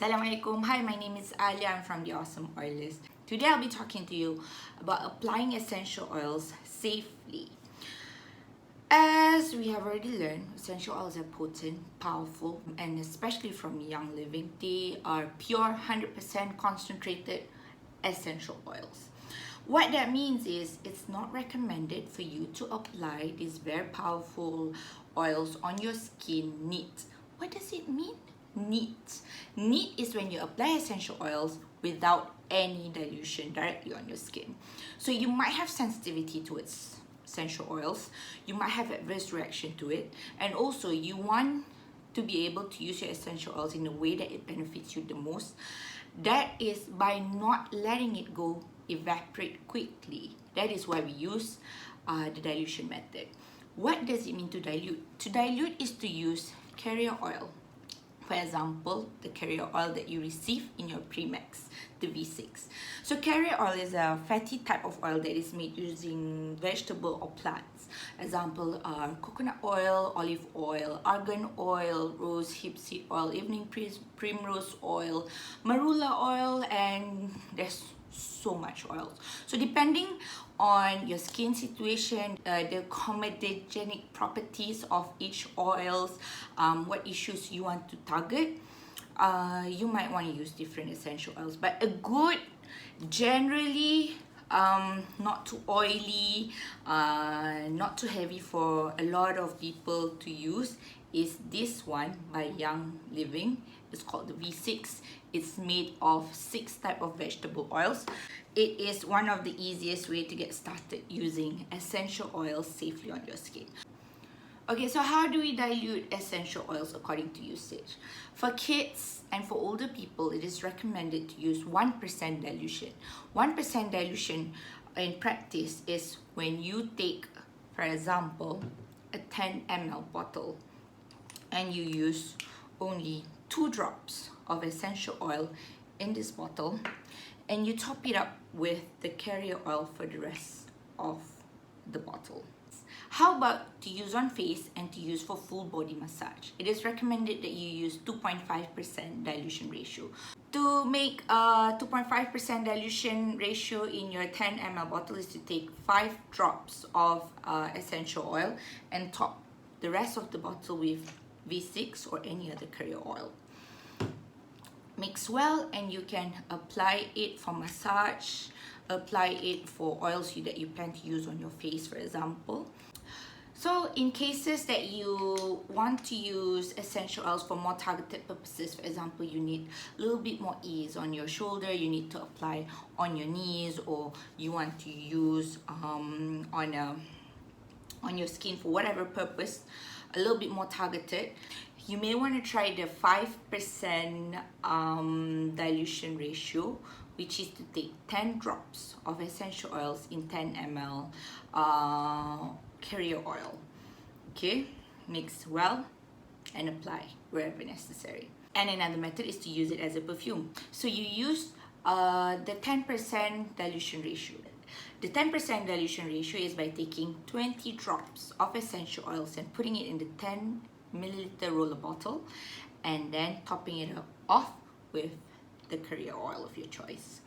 Assalamualaikum. Hi, my name is Alia. I'm from the Awesome Oilist. Today I'll be talking to you about applying essential oils safely. As we have already learned, essential oils are potent, powerful, and especially from Young Living, they are pure 100% concentrated essential oils. What that means is it's not recommended for you to apply these very powerful oils on your skin neat. What does it mean? Neat. Neat is when you apply essential oils without any dilution directly on your skin. So you might have sensitivity towards essential oils, you might have adverse reaction to it, and also you want to be able to use your essential oils in a way that it benefits you the most. That is by not letting it go evaporate quickly. That is why we use uh, the dilution method. What does it mean to dilute? To dilute is to use carrier oil. For example, the carrier oil that you receive in your Premix, the V6. So carrier oil is a fatty type of oil that is made using vegetable or plants. Example are coconut oil, olive oil, argan oil, rose seed oil, evening primrose oil, marula oil, and there's so much oils. So depending on your skin situation, uh, the comedogenic properties of each oils, um, what issues you want to target, uh, you might want to use different essential oils. But a good, generally um, not too oily, uh, not too heavy for a lot of people to use is this one by Young Living. It's called the V6. It's made of six type of vegetable oils. It is one of the easiest way to get started using essential oils safely on your skin. Okay, so how do we dilute essential oils according to usage? For kids and for older people, it is recommended to use 1% dilution. 1% dilution in practice is when you take, for example, a 10 ml bottle and you use only two drops of essential oil in this bottle and you top it up with the carrier oil for the rest of the bottle. How about to use on face and to use for full body massage? It is recommended that you use 2.5% dilution ratio. To make a 2.5% dilution ratio in your 10 ml bottle is to take 5 drops of uh, essential oil and top the rest of the bottle with V6 or any other carrier oil. Mix well and you can apply it for massage, apply it for oils you, that you plan to use on your face for example. So in cases that you want to use essential oils for more targeted purposes, for example, you need a little bit more ease on your shoulder, you need to apply on your knees or you want to use um, on, a, on your skin for whatever purpose, a little bit more targeted, you may want to try the 5% um, dilution ratio which is to take 10 drops of essential oils in 10 ml uh, carrier oil. Okay, mix well and apply wherever necessary. And another method is to use it as a perfume. So you use uh, the 10% dilution ratio. The 10% dilution ratio is by taking 20 drops of essential oils and putting it in the 10 milliliter roller bottle and then topping it up off with the carrier oil of your choice.